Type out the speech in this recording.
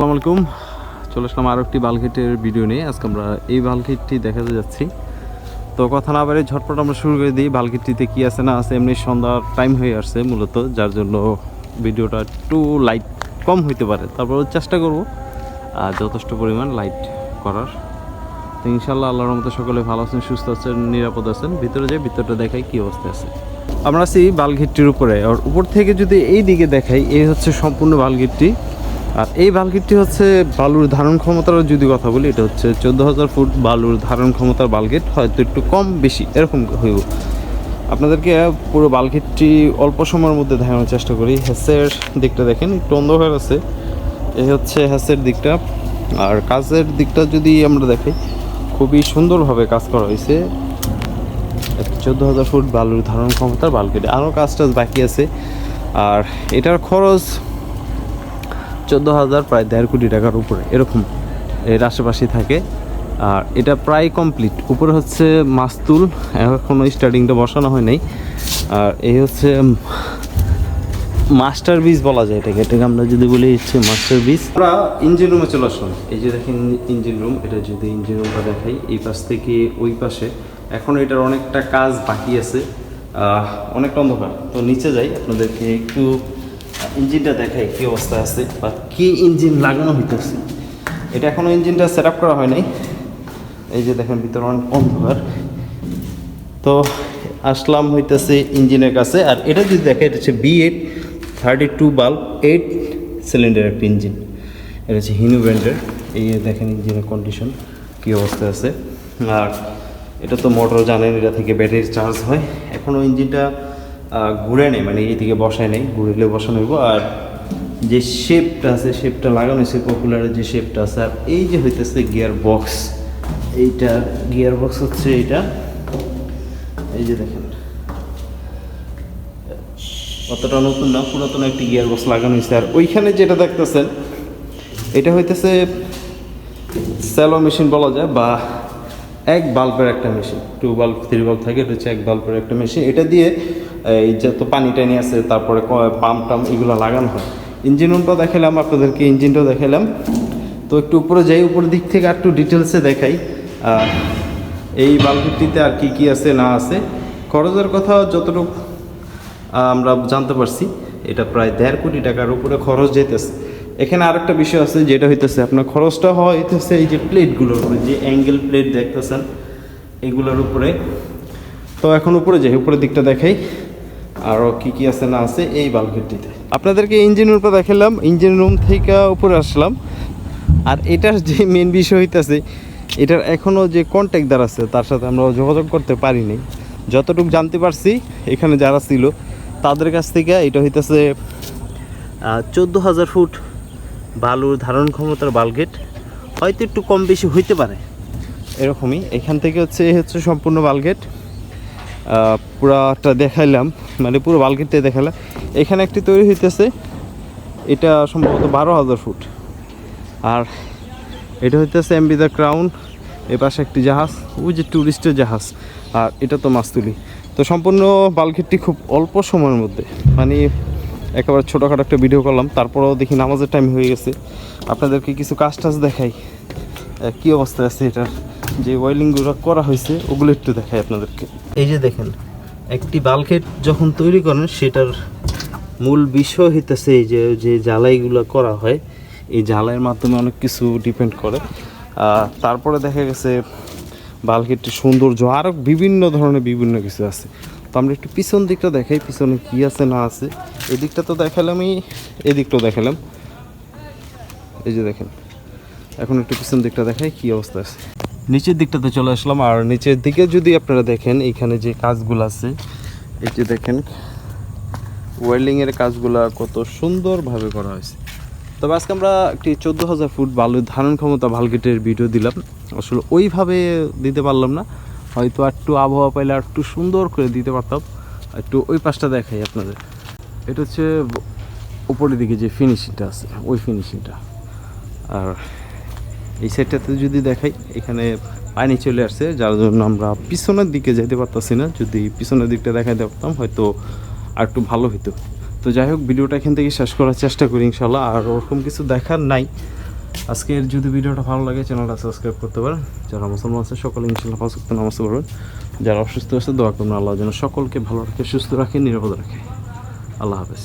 আসসালামু আলাইকুম। চলে আসলাম আরও একটি বালঘেটের ভিডিও নিয়ে। আজকে আমরা এই বালঘেটটি দেখাতে যাচ্ছি। তো কথা না বাড়ি ঝটপট আমরা শুরু করে দিই, বালঘেটটিতে কী আছে না আছে। এমনি সন্ধ্যার টাইম হয়ে আসছে মূলত, যার জন্য ভিডিওটা একটু লাইট কম হইতে পারে। তারপর চেষ্টা করব যথেষ্ট পরিমাণ লাইট করার। তো ইনশাল্লাহ আল্লাহর মতো সকলে ভালো আছেন, সুস্থ আছেন, নিরাপদ আছেন। ভিতরে যাই, ভিতরটা দেখাই কী অবস্থা আছে। আমরা আছি বালঘেটটির উপরে। আর উপর থেকে যদি এই দিকে দেখাই, এই হচ্ছে সম্পূর্ণ বালঘেটটি। আর এই বালগেটটি হচ্ছে বালুর ধারণ ক্ষমতার যদি কথা বলি, এটা হচ্ছে চোদ্দ হাজার ফুট বালুর ধারণ ক্ষমতার বালগেট হয়তো একটু কম বেশি, এরকম হইব। আপনাদেরকে পুরো বালগেটটি অল্প সময়ের মধ্যে দেখানোর চেষ্টা করি। হ্যাসের দিকটা দেখেন, একটু অন্ধকার আছে। এই হচ্ছে হ্যাসের দিকটা। আর কাজের দিকটা যদি আমরা দেখি, খুবই সুন্দরভাবে কাজ করা হয়েছে চোদ্দ হাজার ফুট বালুর ধারণ ক্ষমতার বালগেট আরও কাজটা বাকি আছে। আর এটার খরচ চোদ্দ হাজার প্রায় দেড় কোটি টাকার উপরে, এরকম এর আশেপাশে থাকে। আর এটা প্রায় কমপ্লিট উপরে হচ্ছে মাস্তুল এখনও স্টার্টিংটা বসানো হয় নাই। আর এই হচ্ছে মাস্টার বিজ বলা যায় এটাকে। এটাকে আমরা যদি বলি হচ্ছে মাস্টার বিজ আমরা ইঞ্জিন রুমে চলে আসলাম। এই যে দেখেন ইঞ্জিন রুম এটা যদি ইঞ্জিন রুমটা দেখাই, এই পাশ থেকে ওই পাশে। এখন এটার অনেকটা কাজ বাকি আছে। অনেকটা অন্ধকার। তো নিচে যাই, আপনাদেরকে একটু ইঞ্জিনটা দেখাই কী অবস্থা আছে, বা কি ইঞ্জিন লাগানো হইতেছে। এটা এখনও ইঞ্জিনটা সেট আপ করা হয় নাই। এই যে দেখেন, ভিতরে অনেক অন্ধকার। তো আসলাম হইতেছে ইঞ্জিনের কাছে, আর এটা যদি দেখে, এটা হচ্ছে B eight thirty two bulb eight cylinder একটা ইঞ্জিন। এটা হচ্ছে হিনু ব্র্যান্ডের। এই দেখেন ইঞ্জিনের কন্ডিশন কী অবস্থা আছে। আর এটা তো মোটর জানেন, এটা থেকে ব্যাটারি চার্জ হয়। এখনও ইঞ্জিনটা ঘুরে নেই মানে এইদিকে বসায় নেই ঘুরলে বসানো হইব। আর যে শেপটা আছে শেপটা লাগানো হয়েছে পপুলারের যে শেপটা আছে, আর এই যে হইতেছে গিয়ার বক্স এইটা গিয়ার বক্স হচ্ছে এইটা। এই যে দেখেন অতটা নতুন না, পুরাতন একটি গিয়ার বক্স লাগানো হয়েছে। আর ওইখানে যেটা দেখতেছেন, এটা হইতেছে স্যালো মেশিন বলা যায়, বা এক বাল্বের একটা machine two bulb three bulb থাকে, এটা হচ্ছে এক বাল্বের একটা মেশিন। এটা দিয়ে এই যত পানি টানি আছে, তারপরে পাম্প টাম এগুলো লাগানো হয়। ইঞ্জিন রুমটা দেখালাম, আপনাদেরকে ইঞ্জিনটাও দেখালাম। তো একটু উপরে যাই, উপরের দিক থেকে আর একটু ডিটেলসে দেখাই। এই বাল্বটিতে আর কি কি আছে, না আছে। খরচের কথা যতটুকু আমরা জানতে পারছি, এটা প্রায় দেড় কোটি টাকার উপরে খরচ যেতেছে। এখানে আরেকটা বিষয় আছে, যেটা হইতেছে আপনার খরচটা হইতেছে এই যে প্লেটগুলোর উপরে, যে অ্যাঙ্গেল প্লেট দেখতেছেন, এগুলোর উপরে। তো এখন উপরে যাই, উপরের দিকটা দেখাই। আরও কি কি আছে না আছে, এই বালঘেটটিতে আপনাদেরকে ইঞ্জিন রুমটা দেখালাম ইঞ্জিন রুম থেকে উপরে আসলাম। আর এটার যে মেন বিষয় হইতেছে, এটার এখনও যে কন্ট্যাক্টদার আছে, তার সাথে আমরা যোগাযোগ করতে পারিনি। যতটুকু জানতে পারছি, এখানে যারা ছিল, তাদের কাছ থেকে এটা হইতেছে চোদ্দ হাজার ফুট বালুর ধারণ ক্ষমতার বালগেট হয়তো একটু কম বেশি হইতে পারে। এরকমই। এখান থেকে হচ্ছে, এই হচ্ছে সম্পূর্ণ বালগেট পুরাটা দেখাইলাম মানে পুরো বালগেটটা দেখালাম এখানে একটি তৈরি হইতেছে, এটা সম্ভবত বারো হাজার ফুট। আর এটা হইতেছে এমবি দ্য ক্রাউন, এ পাশে একটি জাহাজ, ওই যে ট্যুরিস্টের জাহাজ, আর এটা তো মাস্তুলি তো সম্পূর্ণ বালগেটটি খুব অল্প সময়ের মধ্যে মানে একেবারে ছোটোখাটো একটা ভিডিও করলাম, তারপরেও দেখি নামাজের টাইম হয়ে গেছে। আপনাদেরকে কিছু কাজ টাজ দেখাই। কি অবস্থা আছে এটার? যে ওয়েলিংগুলো করা হয়েছে, ওগুলো একটু দেখাই আপনাদেরকে। এই যে দেখেন, একটি বালকেট যখন তৈরি করেন, সেটার মূল বিষয় হইতেছে এই যে যে জ্বালাইগুলো করা হয়, এই জ্বালাইয়ের মাধ্যমে অনেক কিছু ডিপেন্ড করে। তারপরে দেখা গেছে বালকেটটি সৌন্দর্য আরও বিভিন্ন ধরনের বিভিন্ন কিছু আছে। তো আমরা একটু পিছন দিকটা দেখাই, পিছনে কি আছে না আছে। এই দিকটা তো দেখালামই এই দিকটাও দেখালাম। এই যে দেখেন, এখন একটু পিছন দিকটা দেখাই কি অবস্থা আছে। নিচের দিকটাতে চলে আসলাম, আর নিচের দিকে যদি আপনারা দেখেন, এখানে যে কাজগুলো আছে, এই যে দেখেন, ওয়েল্ডিংয়ের কাজগুলা কত সুন্দরভাবে করা হয়েছে। তবে আজকে আমরা একটি চোদ্দ হাজার ফুট বালুর ধারণ ক্ষমতা ভালগেটের ভিডিও দিলাম। আসলে ওইভাবে দিতে পারলাম না, হয়তো একটু আবহাওয়া পাইলে একটু সুন্দর করে দিতে পারতাম। একটু ওই পাশটা দেখাই আপনাদের। এটা হচ্ছে উপরের দিকে যে ফিনিশিংটা আছে, ওই ফিনিশিংটা আর এই সাইডটাতে যদি দেখাই, এখানে পানি চলে আসছে, যার জন্য আমরা পিছনের দিকে যেতে পারতাছি না। যদি পিছনের দিকটা দেখাইতে পারতাম, হয়তো আর একটু ভালো হতো তো যাই হোক, ভিডিওটা এখান থেকে শেষ করার চেষ্টা করি ইনশাল্লাহ আর ওরকম কিছু দেখার নাই। আজকের যদি ভিডিওটা ভালো লাগে, চ্যানেলটা সাবস্ক্রাইব করতে পারেন। যারা মুসলমান আছে, সকলে ইনশাল্লাহ পাঁচ নামাজ পড়বেন। যারা অসুস্থ আছে, দোয়া করবেন। আল্লাহ যেন সকলকে ভালো রাখে, সুস্থ রাখে, নিরাপদ রাখে। আল্লাহ হাফেজ